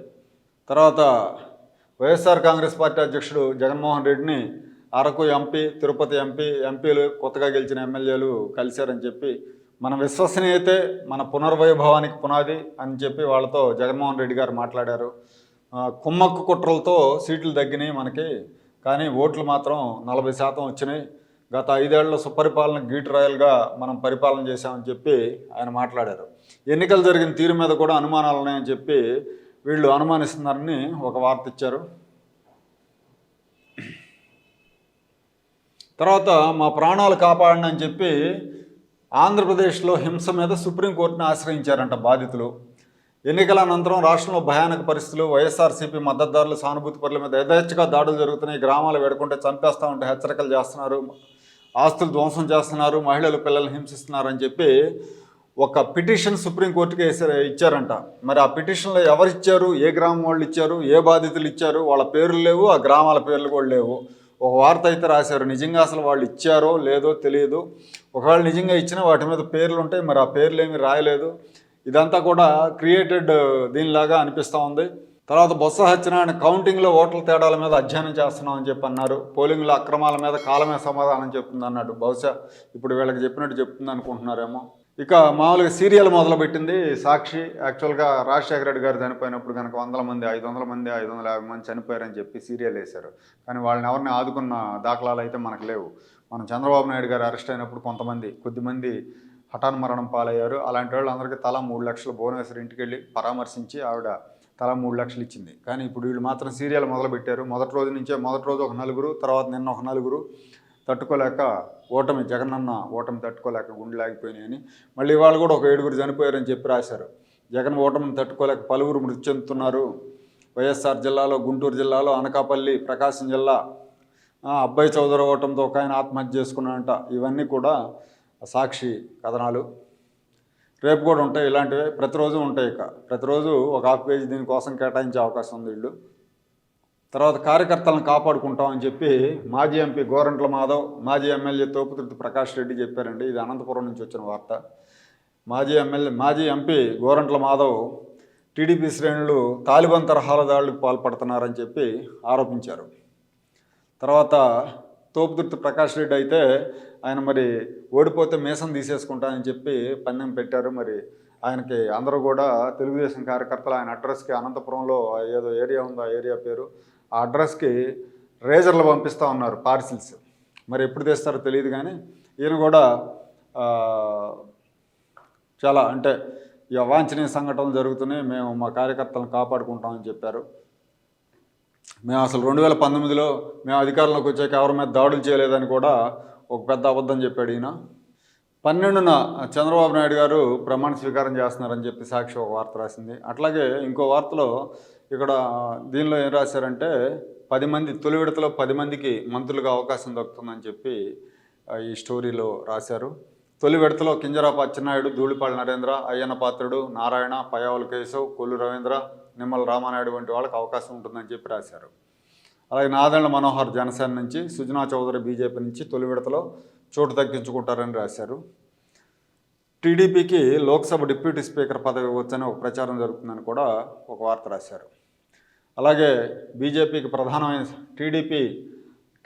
తర్వాత వైఎస్ఆర్ కాంగ్రెస్ పార్టీ అధ్యక్షుడు జగన్మోహన్ రెడ్డిని అరకు ఎంపీ తిరుపతి ఎంపీ ఎంపీలు కొత్తగా గెలిచిన ఎమ్మెల్యేలు కలిశారని చెప్పి మన విశ్వసనీయతే మన పునర్వైభవానికి పునాది అని చెప్పి వాళ్ళతో జగన్మోహన్ రెడ్డి గారు మాట్లాడారు. కుమ్మక్కు కుట్రలతో సీట్లు తగ్గినాయి మనకి కానీ ఓట్లు మాత్రం నలభై శాతం వచ్చినాయి. గత ఐదేళ్ళ సుపరిపాలన గీట్ రాయల్గా మనం పరిపాలన చేశామని చెప్పి ఆయన మాట్లాడారు. ఎన్నికలు జరిగిన తీరు మీద కూడా అనుమానాలు ఉన్నాయని చెప్పి వీళ్ళు అనుమానిస్తున్నారని ఒక వార్త ఇచ్చారు. తర్వాత మా ప్రాణాలు కాపాడండి అని చెప్పి ఆంధ్రప్రదేశ్లో హింస మీద సుప్రీంకోర్టును ఆశ్రయించారంట బాధితులు. ఎన్నికల అనంతరం రాష్ట్రంలో భయానక పరిస్థితులు వైఎస్ఆర్సీపీ మద్దతుదారులు సానుభూతి పరుల మీద యథేచ్ఛగా దాడులు జరుగుతున్నాయి గ్రామాలు వేడుకుంటే చంపేస్తా ఉంటే హెచ్చరికలు చేస్తున్నారు. ఆస్తులు ధ్వంసం చేస్తున్నారు మహిళలు పిల్లల్ని హింసిస్తున్నారు అని చెప్పి ఒక పిటిషన్ సుప్రీంకోర్టుకి వేసారు ఇచ్చారంట. మరి ఆ పిటిషన్లో ఎవరు ఇచ్చారు? ఏ గ్రామం వాళ్ళు ఇచ్చారు? ఏ బాధితులు ఇచ్చారు? వాళ్ళ పేర్లు లేవు ఆ గ్రామాల పేర్లు కూడా లేవు. ఒక వార్త అయితే రాశారు నిజంగా అసలు వాళ్ళు ఇచ్చారో లేదో తెలియదు. ఒకవేళ నిజంగా ఇచ్చినా వాటి మీద పేర్లు ఉంటాయి మరి ఆ పేర్లు ఏమి రాయలేదు. ఇదంతా కూడా క్రియేటెడ్ దీనిలాగా అనిపిస్తూ ఉంది. తర్వాత బొత్స సత్యనారాయణ కౌంటింగ్లో ఓట్ల తేడాల మీద అధ్యయనం చేస్తున్నాం అని చెప్పి అన్నారు. పోలింగ్లో అక్రమాల మీద కాలమే సమాధానం చెప్తుంది అన్నాడు. బహుశా ఇప్పుడు వీళ్ళకి చెప్పినట్టు చెప్తుంది అనుకుంటున్నారేమో. ఇక మామూలుగా సీరియల్ మొదలుపెట్టింది సాక్షి. యాక్చువల్గా రాజశేఖర రెడ్డి గారు చనిపోయినప్పుడు కనుక వందల మంది ఐదు వందల మంది ఐదు వందల యాభై మంది చనిపోయారని చెప్పి సీరియల్ వేశారు. కానీ వాళ్ళని ఎవరిని ఆదుకున్న దాఖలాలు అయితే మనకు లేవు. మనం చంద్రబాబు నాయుడు గారు అరెస్ట్ అయినప్పుడు కొంతమంది కొద్దిమంది హఠాన్ మరణం పాలయ్యారు. అలాంటి వాళ్ళందరికీ తలా మూడు లక్షలు భువనేశ్వర్ ఇంటికి వెళ్ళి పరామర్శించి ఆవిడ తలా మూడు లక్షలు ఇచ్చింది. కానీ ఇప్పుడు వీళ్ళు మాత్రం సీరియల్ మొదలుపెట్టారు. మొదటి రోజు నుంచే మొదటి రోజు ఒక నలుగురు తర్వాత నిన్న ఒక నలుగురు తట్టుకోలేక ఓటమి జగనన్న ఓటమి తట్టుకోలేక గుండె లాగిపోయినాయని మళ్ళీ వాళ్ళు కూడా ఒక ఏడుగురు చనిపోయారని చెప్పి రాశారు. జగన్ ఓటమిని తట్టుకోలేక పలువురు మృతి చెందుతున్నారు. వైఎస్ఆర్ జిల్లాలో గుంటూరు జిల్లాలో అనకాపల్లి ప్రకాశం జిల్లా అబ్బాయి చౌదరి ఓటంతో ఒక ఆయన ఆత్మహత్య చేసుకున్నాడంట. ఇవన్నీ కూడా సాక్షి కథనాలు. రేపు కూడా ఉంటాయి ఇలాంటివి ప్రతిరోజు ఉంటాయి ఇక. ప్రతిరోజు ఒక హాఫ్ పేజీ దీనికోసం కేటాయించే అవకాశం ఉంది వీళ్ళు. తర్వాత కార్యకర్తలను కాపాడుకుంటామని చెప్పి మాజీ ఎంపీ గోరంట్ల మాధవ్ మాజీ ఎమ్మెల్యే తోపుతుర్తి ప్రకాష్ రెడ్డి చెప్పారండి. ఇది అనంతపురం నుంచి వచ్చిన వార్త. మాజీ ఎమ్మెల్యే మాజీ ఎంపీ గోరంట్ల మాధవ్ టీడీపీ శ్రేణులు తాలిబాన్ తరహాల దాడులకు పాల్పడుతున్నారని చెప్పి ఆరోపించారు. తర్వాత తోపుదుర్తి ప్రకాష్ రెడ్డి అయితే ఆయన మరి ఓడిపోతే మీసం తీసేసుకుంటానని చెప్పి పందెం పెట్టారు. మరి ఆయనకి అందరూ కూడా తెలుగుదేశం కార్యకర్తలు ఆయన అడ్రస్కి అనంతపురంలో ఏదో ఏరియా ఉందో ఆ ఏరియా పేరు ఆ అడ్రస్కి రేజర్లు పంపిస్తూ ఉన్నారు పార్సిల్స్. మరి ఎప్పుడు తెస్తారో తెలియదు కానీ ఈయన కూడా చాలా అంటే ఈ అవాంఛనీయ సంఘటనలు జరుగుతున్నాయి మేము మా కార్యకర్తలను కాపాడుకుంటామని చెప్పారు. మేము అసలు రెండు వేల పంతొమ్మిదిలో మేము అధికారంలోకి వచ్చాక ఎవరి మీద దాడులు చేయలేదని కూడా ఒక పెద్ద అబద్ధం చెప్పాడు ఈయన. పన్నెండున చంద్రబాబు నాయుడు గారు ప్రమాణ స్వీకారం చేస్తున్నారని చెప్పి సాక్షి ఒక వార్త రాసింది. అట్లాగే ఇంకో వార్తలో ఇక్కడ దీనిలో ఏం రాశారంటే పది మంది తొలి విడతలో పది మందికి మంత్రులుగా అవకాశం దక్కుతుందని చెప్పి ఈ స్టోరీలో రాశారు. తొలి విడతలో కింజరాపు అచ్చెన్నాయుడు ధూళిపాళ నరేంద్ర అయ్యన్న పాత్రుడు నారాయణ పయావుల కేశవ్ కొల్లు రవీంద్ర నిమ్మల రామానాయుడు వంటి వాళ్ళకి అవకాశం ఉంటుందని చెప్పి రాశారు. అలాగే నాదెండ్ల మనోహర్ జనసేన నుంచి సుజనా చౌదరి బీజేపీ నుంచి తొలి విడతలో చోటు తగ్గించుకుంటారని రాశారు. టీడీపీకి లోక్సభ డిప్యూటీ స్పీకర్ పదవి ఇవ్వచ్చని ఒక ప్రచారం జరుగుతుందని కూడా ఒక వార్త రాశారు. అలాగే బీజేపీకి ప్రధానమైన టీడీపీ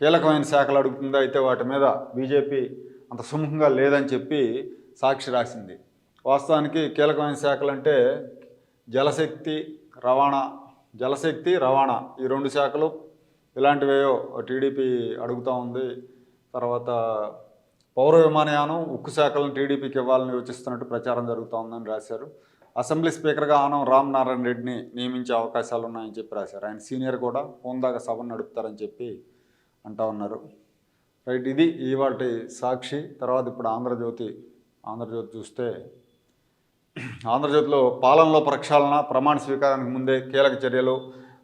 కీలకమైన శాఖలు అడుగుతుంది అయితే వాటి మీద బీజేపీ అంత సుముఖంగా లేదని చెప్పి సాక్షి రాసింది. వాస్తవానికి కీలకమైన శాఖలు అంటే జలశక్తి రవాణా జలశక్తి రవాణా ఈ రెండు శాఖలు ఇలాంటివేయో టీడీపీ అడుగుతూ ఉంది. తర్వాత పౌర విమానయానం ఉక్కు శాఖలను టీడీపీకి ఇవ్వాలని యోచిస్తున్నట్టు ప్రచారం జరుగుతూ ఉందని రాశారు. అసెంబ్లీ స్పీకర్గా ఆనం రామ్ నారాయణ రెడ్డిని నియమించే అవకాశాలు ఉన్నాయని చెప్పి రాశారు. ఆయన సీనియర్ కూడా హోందాగా సభను నడుపుతారని చెప్పి అంటా ఉన్నారు. రైట్ ఇది ఇవాటి సాక్షి. తర్వాత ఇప్పుడు ఆంధ్రజ్యోతి ఆంధ్రజ్యోతి చూస్తే ఆంధ్రజ్యోతిలో పాలనలో ప్రక్షాళన ప్రమాణ స్వీకారానికి ముందే కీలక చర్యలు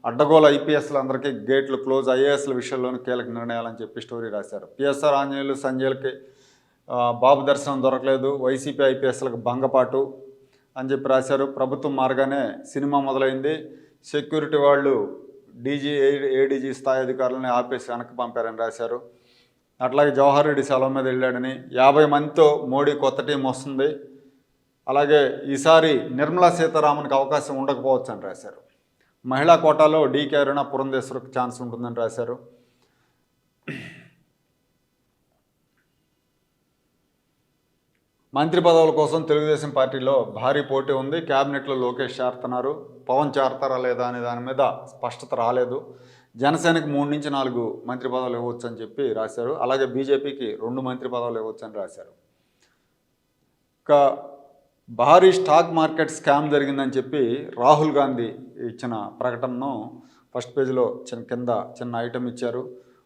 అడ్డగోల ఐపీఎస్లందరికీ గేట్లు క్లోజ్ ఐఏఎస్ల విషయంలోనూ కీలక నిర్ణయాలని చెప్పి స్టోరీ రాశారు. పిఎస్ఆర్ ఆంజనేయులు సంజయ్లకి బాబు దర్శనం దొరకలేదు. వైసీపీ ఐపీఎస్లకు భంగపాటు అని చెప్పి రాశారు. ప్రభుత్వం మారగానే సినిమా మొదలైంది. సెక్యూరిటీ వాళ్ళు డీజీ ఏడీజీ స్థాయి అధికారులని ఆపేసి వెనక్కి పంపారని రాశారు. అట్లాగే జవహర్ రెడ్డి సెలవు మీద వెళ్ళాడని యాభై మందితో మోడీ కొత్త టీం వస్తుంది. అలాగే ఈసారి నిర్మలా సీతారామన్కి అవకాశం ఉండకపోవచ్చు అని రాశారు. మహిళా కోటాలో డీకే అరుణ పురంధేశ్వరికి ఛాన్స్ ఉంటుందని రాశారు. మంత్రి పదవుల కోసం తెలుగుదేశం పార్టీలో భారీ పోటీ ఉంది. క్యాబినెట్లో లోకేష్ చేరుతున్నారు. పవన్ చేరతారా లేదా అనే దాని మీద స్పష్టత రాలేదు. జనసేనకి మూడు నుంచి నాలుగు మంత్రి పదవులు ఇవ్వచ్చు అని చెప్పి రాశారు. అలాగే బీజేపీకి రెండు మంత్రి పదవులు ఇవ్వచ్చు అని రాశారు. ఇక భారీ స్టాక్ మార్కెట్ స్కామ్ జరిగిందని చెప్పి రాహుల్ గాంధీ ఇచ్చిన ప్రకటనను ఫస్ట్ పేజీలో చిన్న కింద చిన్న ఐటెం ఇచ్చారు.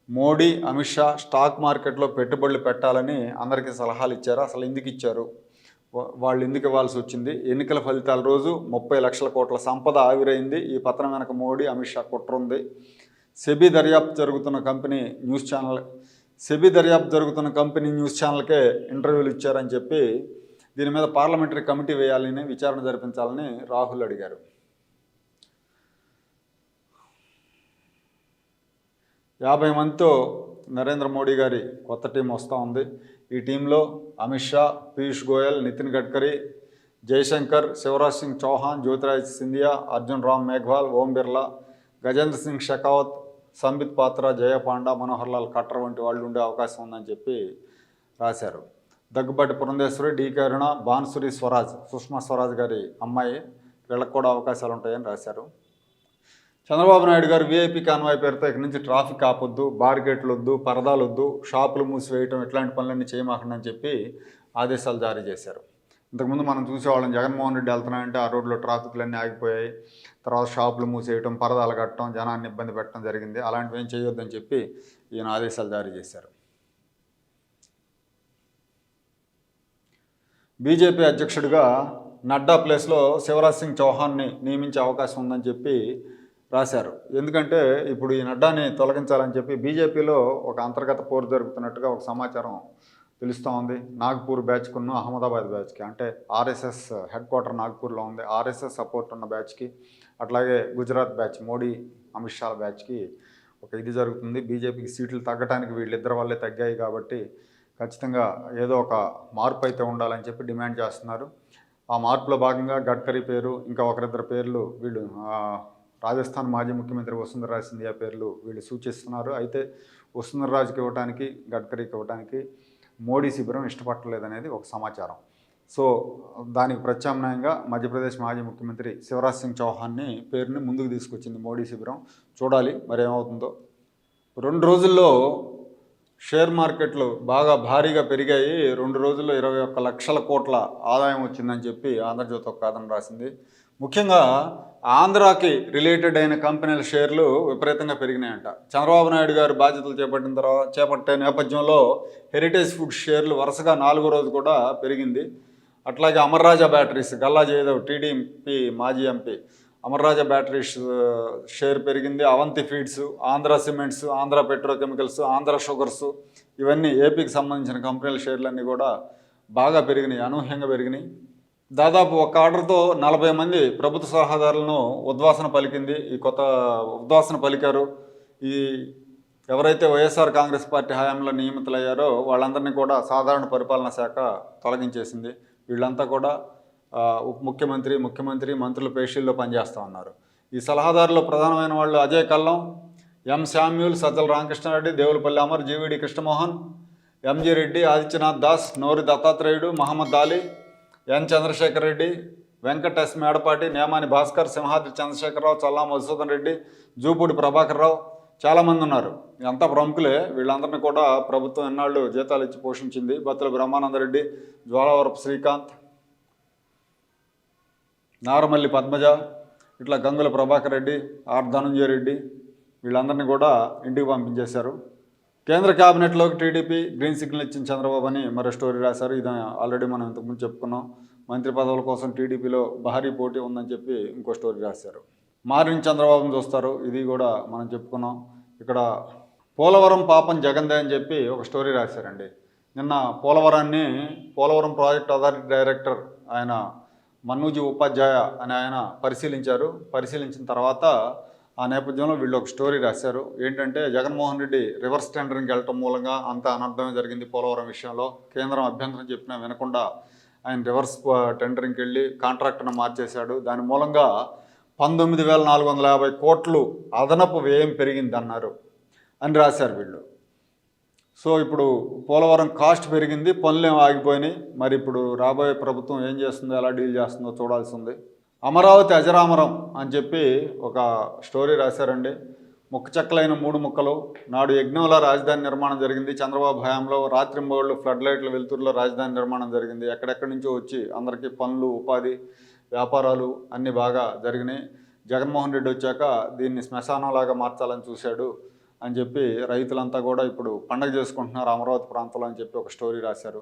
మోడీ అమిత్ షా స్టాక్ మార్కెట్లో పెట్టుబడులు పెట్టాలని అందరికీ సలహాలు ఇచ్చారు. అసలు ఎందుకు ఇచ్చారు? వాళ్ళు ఎందుకు ఇవ్వాల్సి వచ్చింది? ఎన్నికల ఫలితాల రోజు ముప్పై లక్షల కోట్ల సంపద ఆవిరైంది. ఈ పత్రం వెనక మోడీ అమిత్ షా కుట్ర ఉంది. సెబీ దర్యాప్తు జరుగుతున్న కంపెనీ న్యూస్ ఛానల్ సెబీ దర్యాప్తు జరుగుతున్న కంపెనీ న్యూస్ ఛానల్కే ఇంటర్వ్యూలు ఇచ్చారని చెప్పి దీని మీద పార్లమెంటరీ కమిటీ వేయాలని విచారణ జరిపించాలని రాహుల్ అడిగారు. యాభై మందితో నరేంద్ర మోడీ గారి కొత్త టీం వస్తూ ఉంది. ఈ టీంలో అమిత్ షా పీయూష్ గోయల్ నితిన్ గడ్కరీ జయశంకర్ శివరాజ్ సింగ్ చౌహాన్ జ్యోతిరాజ్ సింధియా అర్జున్ రామ్ మేఘ్వాల్ ఓం బిర్లా గజేంద్ర సింగ్ షెకావత్ సంబిత్ పాత్ర జయపాండా మనోహర్ లాల్ ఖట్టర్ వంటి వాళ్ళు ఉండే అవకాశం ఉందని చెప్పి రాశారు. దగ్గుబాటి పురంధేశ్వరి డీకే అరుణ బాన్సురి స్వరాజ్ సుష్మా స్వరాజ్ గారి అమ్మాయి. వీళ్ళకు కూడా అవకాశాలు ఉంటాయని రాశారు. చంద్రబాబు నాయుడు గారు వీఐపీ కాన్వాయ్ పేరుతో ఇక్కడి నుంచి ట్రాఫిక్ ఆపొద్దు బార్గేట్లు వద్దు పరదాలు వద్దు షాపులు మూసివేయటం ఇట్లాంటి పనులన్నీ చేయమాకండి అని చెప్పి ఆదేశాలు జారీ చేశారు. ఇంతకుముందు మనం చూసేవాళ్ళం జగన్మోహన్ రెడ్డి వెళ్తున్నాయంటే ఆ రోడ్లో ట్రాఫిక్లన్నీ ఆగిపోయాయి. తర్వాత షాపులు మూసేయటం పరదాలు కట్టడం జనాన్ని ఇబ్బంది పెట్టడం జరిగింది. అలాంటివి ఏం చేయొద్దని చెప్పి ఈయన ఆదేశాలు జారీ చేశారు. బీజేపీ అధ్యక్షుడిగా నడ్డా ప్లేస్లో శివరాజ్ సింగ్ చౌహాన్ని నియమించే అవకాశం ఉందని చెప్పి రాశారు. ఎందుకంటే ఇప్పుడు ఈ నడ్డాని తొలగించాలని చెప్పి బీజేపీలో ఒక అంతర్గత పోరు జరుగుతున్నట్టుగా ఒక సమాచారం తెలుస్తూ ఉంది. నాగ్పూర్ బ్యాచ్కున్న అహ్మదాబాద్ బ్యాచ్కి అంటే ఆర్ఎస్ఎస్ హెడ్ క్వార్టర్ నాగ్పూర్లో ఉంది. ఆర్ఎస్ఎస్ సపోర్ట్ ఉన్న బ్యాచ్కి అట్లాగే గుజరాత్ బ్యాచ్ మోడీ అమిత్ షా బ్యాచ్కి ఒక ఇది జరుగుతుంది. బీజేపీకి సీట్లు తగ్గడానికి వీళ్ళిద్దరి వల్లే తగ్గాయి కాబట్టి ఖచ్చితంగా ఏదో ఒక మార్పు అయితే ఉండాలని చెప్పి డిమాండ్ చేస్తున్నారు. ఆ మార్పులో భాగంగా గడ్కరీ పేరు ఇంకా ఒకరిద్దరు పేర్లు వీళ్ళు రాజస్థాన్ మాజీ ముఖ్యమంత్రి వసుంధరా సింధియా పేర్లు వీళ్ళు సూచిస్తున్నారు. అయితే వసుంధరరాజుకి ఇవ్వడానికి గడ్కరీకి ఇవ్వడానికి మోడీ శిబిరం ఇష్టపడలేదనేది ఒక సమాచారం. సో దానికి ప్రత్యామ్నాయంగా మధ్యప్రదేశ్ మాజీ ముఖ్యమంత్రి శివరాజ్ సింగ్ చౌహాన్ని పేరుని ముందుకు తీసుకొచ్చింది మోడీ శిబిరం. చూడాలి మరి ఏమవుతుందో. రెండు రోజుల్లో షేర్ మార్కెట్లు బాగా భారీగా పెరిగాయి. రెండు రోజుల్లో ఇరవై ఒక్క లక్షల కోట్ల ఆదాయం వచ్చిందని చెప్పి ఆంధ్రజ్యోతి ఒక కథనం రాసింది. ముఖ్యంగా ఆంధ్రాకి రిలేటెడ్ అయిన కంపెనీల షేర్లు విపరీతంగా పెరిగినాయంట. చంద్రబాబు నాయుడు గారు బాధ్యతలు చేపట్టిన తర్వాత చేపట్టే నేపథ్యంలో హెరిటేజ్ ఫుడ్ షేర్లు వరుసగా నాలుగో రోజు కూడా పెరిగింది. అట్లాగే అమర్రాజా బ్యాటరీస్ గల్లా జయదేవ్ టీడీపీ మాజీ ఎంపీ అమర్రాజ బ్యాటరీస్ షేర్ పెరిగింది. Avanti feeds Andhra cements Andhra petrochemicals Andhra sugars ఇవన్నీ ఏపీకి సంబంధించిన కంపెనీల షేర్లన్నీ కూడా బాగా పెరిగినాయి అనూహ్యంగా పెరిగినాయి. దాదాపు ఒక ఆర్డర్తో నలభై మంది ప్రభుత్వ సలహాదారులను ఉద్వాసన పలికింది. ఈ కొత్త ఉద్వాసన పలికారు ఈ ఎవరైతే వైఎస్ఆర్ కాంగ్రెస్ పార్టీ హయాంలో నియమితులయ్యారో వాళ్ళందరినీ కూడా సాధారణ పరిపాలనా శాఖ తొలగించేసింది. వీళ్ళంతా కూడా ఉప ముఖ్యమంత్రి ముఖ్యమంత్రి మంత్రుల పేషీల్లో పనిచేస్తూ ఉన్నారు. ఈ సలహాదారులో ప్రధానమైన వాళ్ళు Ajay Kallam M Samuel Sajjala Ramakrishna Reddy Devulapalli Amar GVD Krishnamohan MG Reddy Adityanath Das Nori దత్తాత్రేయుడు మహమ్మద్ అలీ ఎన్ చంద్రశేఖర్ రెడ్డి వెంకట ఎస్ మేడపాటి నేమాని భాస్కర్ సింహాద్రి చంద్రశేఖరరావు చల్లా మధుసూదన్ రెడ్డి జూపూడి ప్రభాకర్ రావు చాలామంది ఉన్నారు. అంతా ప్రముఖులే వీళ్ళందరినీ కూడా ప్రభుత్వం ఎన్నాళ్ళు జీతాలు ఇచ్చి పోషించింది బత్తుల బ్రహ్మానందరెడ్డి జ్వాలవరపు శ్రీకాంత్ నారమల్లి పద్మజ ఇట్లా గంగుల ప్రభాకర్ రెడ్డి ఆర్ ధనంజయ రెడ్డి వీళ్ళందరినీ కూడా ఇంటికి పంపించేశారు. కేంద్ర క్యాబినెట్లోకి టీడీపీ గ్రీన్ సిగ్నల్ ఇచ్చిన చంద్రబాబు అని మరో స్టోరీ రాశారు. ఇది ఆల్రెడీ మనం ఇంతకుముందు చెప్పుకున్నాం. మంత్రి పదవుల కోసం టీడీపీలో భారీ పోటీ ఉందని చెప్పి ఇంకో స్టోరీ రాశారు. మారిన చంద్రబాబుని చూస్తారు. ఇది కూడా మనం చెప్పుకున్నాం. ఇక్కడ పోలవరం పాపం జగందే అని చెప్పి ఒక స్టోరీ రాశారండి. నిన్న పోలవరాన్ని పోలవరం ప్రాజెక్ట్ అథారిటీ డైరెక్టర్ ఆయన మన్నూజీ ఉపాధ్యాయ అని ఆయన పరిశీలించారు. పరిశీలించిన తర్వాత ఆ నేపథ్యంలో వీళ్ళు ఒక స్టోరీ రాశారు. ఏంటంటే జగన్మోహన్ రెడ్డి రివర్స్ టెండరింగ్కి వెళ్ళటం మూలంగా అంత అనర్థమే జరిగింది పోలవరం విషయంలో. కేంద్రం అభ్యంతరం చెప్పినా వినకుండా ఆయన రివర్స్ టెండరింగ్కి వెళ్ళి కాంట్రాక్ట్ను మార్చేశాడు. దాని మూలంగా పంతొమ్మిది వేల నాలుగు వందల యాభై కోట్లు అదనపు వ్యయం పెరిగింది అన్నారు అని రాశారు వీళ్ళు. సో ఇప్పుడు పోలవరం కాస్ట్ పెరిగింది పనులు ఆగిపోయినాయి. మరి ఇప్పుడు రాబోయే ప్రభుత్వం ఏం చేస్తుందో ఎలా డీల్ చేస్తుందో చూడాల్సింది అమరావతి అజరామరం అని చెప్పి ఒక స్టోరీ రాశారండి. ముక్క చెక్కలైన మూడు ముక్కలు. నాడు యజ్ఞంలో రాజధాని నిర్మాణం జరిగింది. చంద్రబాబు హయాంలో రాత్రింబోళ్ళు ఫ్లడ్ లైట్లు వెలుతురులో రాజధాని నిర్మాణం జరిగింది. ఎక్కడెక్కడి నుంచో వచ్చి అందరికీ పనులు ఉపాధి వ్యాపారాలు అన్నీ బాగా జరిగినాయి. జగన్మోహన్ రెడ్డి వచ్చాక దీన్ని శ్మశానంలాగా మార్చాలని చూశాడు. అని చెప్పి రైతులంతా కూడా ఇప్పుడు పండగ చేసుకుంటున్నారు అమరావతి ప్రాంతంలో అని చెప్పి ఒక స్టోరీ రాశారు.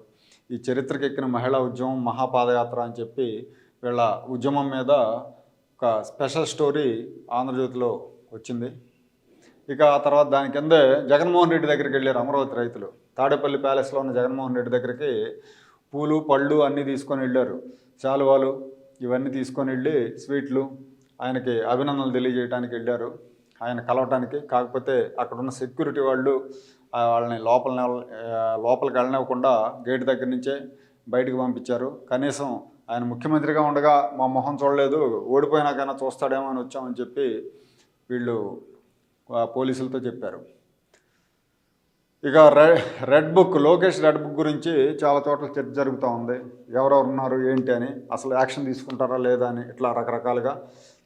ఈ చరిత్రకి ఎక్కిన మహిళా ఉద్యమం మహాపాదయాత్ర అని చెప్పి వీళ్ళ ఉద్యమం మీద ఒక స్పెషల్ స్టోరీ ఆంధ్రజ్యోతిలో వచ్చింది. ఇక ఆ తర్వాత దాని కిందే జగన్మోహన్ రెడ్డి దగ్గరికి వెళ్ళారు అమరావతి రైతులు. తాడేపల్లి ప్యాలెస్లో ఉన్న జగన్మోహన్ రెడ్డి దగ్గరికి పూలు పళ్ళు అన్నీ తీసుకొని వెళ్ళారు. శాలువాలు ఇవన్నీ తీసుకొని వెళ్ళి స్వీట్లు ఆయనకి అభినందనలు తెలియజేయడానికి వెళ్ళారు. ఆయన కలవటానికి. కాకపోతే అక్కడున్న సెక్యూరిటీ వాళ్ళు వాళ్ళని లోపల లోపలికి వెళ్ళనివ్వకుండా గేట్ దగ్గర నుంచే బయటకు పంపించారు. కనీసం ఆయన ముఖ్యమంత్రిగా ఉండగా మా మొహం చూడలేదు ఓడిపోయినాకైనా చూస్తాడేమో అని వచ్చామని చెప్పి వీళ్ళు పోలీసులతో చెప్పారు. ఇక red red book Lokesh red book గురించి చాలా చోట్ల చర్చ జరుగుతూ ఉంది. ఎవరెవరు ఉన్నారు ఏంటి అని అసలు యాక్షన్ తీసుకుంటారా లేదా అని ఇట్లా రకరకాలుగా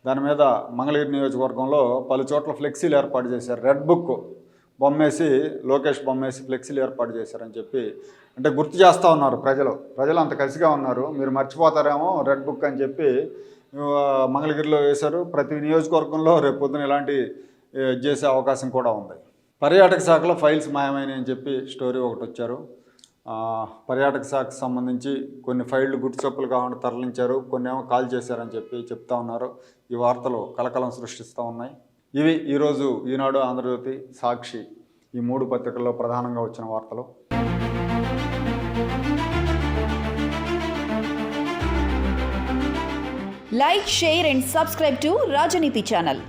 దాని మీద మంగళగిరి నియోజకవర్గంలో పలు చోట్ల ఫ్లెక్సీలు ఏర్పాటు చేశారు. రెడ్ బుక్ బొమ్మేసి లోకేష్ బొమ్మేసి ఫ్లెక్సీలు ఏర్పాటు చేశారని చెప్పి అంటే గుర్తు చేస్తూ ఉన్నారు ప్రజలు. ప్రజలు అంత కసిగా ఉన్నారు. మీరు మర్చిపోతారేమో రెడ్ బుక్ అని చెప్పి మంగళగిరిలో వేశారు. ప్రతి నియోజకవర్గంలో రేపు పొద్దున ఇలాంటి చేసే అవకాశం కూడా ఉంది. పర్యాటక శాఖలో ఫైల్స్ మాయమైనాయి అని చెప్పి స్టోరీ ఒకటి వచ్చారు. పర్యాటక శాఖకు సంబంధించి కొన్ని ఫైళ్ళు గుర్తుచొప్పులు కాకుండా తరలించారు. కొన్ని ఏమో కాల్ చేశారని చెప్పి చెప్తా ఉన్నారు. ఈ వార్తలు కలకలం సృష్టిస్తూ ఉన్నాయి. ఇవి ఈరోజు ఈనాడు ఆంధ్రజ్యోతి సాక్షి ఈ మూడు పత్రికల్లో ప్రధానంగా వచ్చిన వార్తలు. Like share and subscribe to Rajaneeti channel.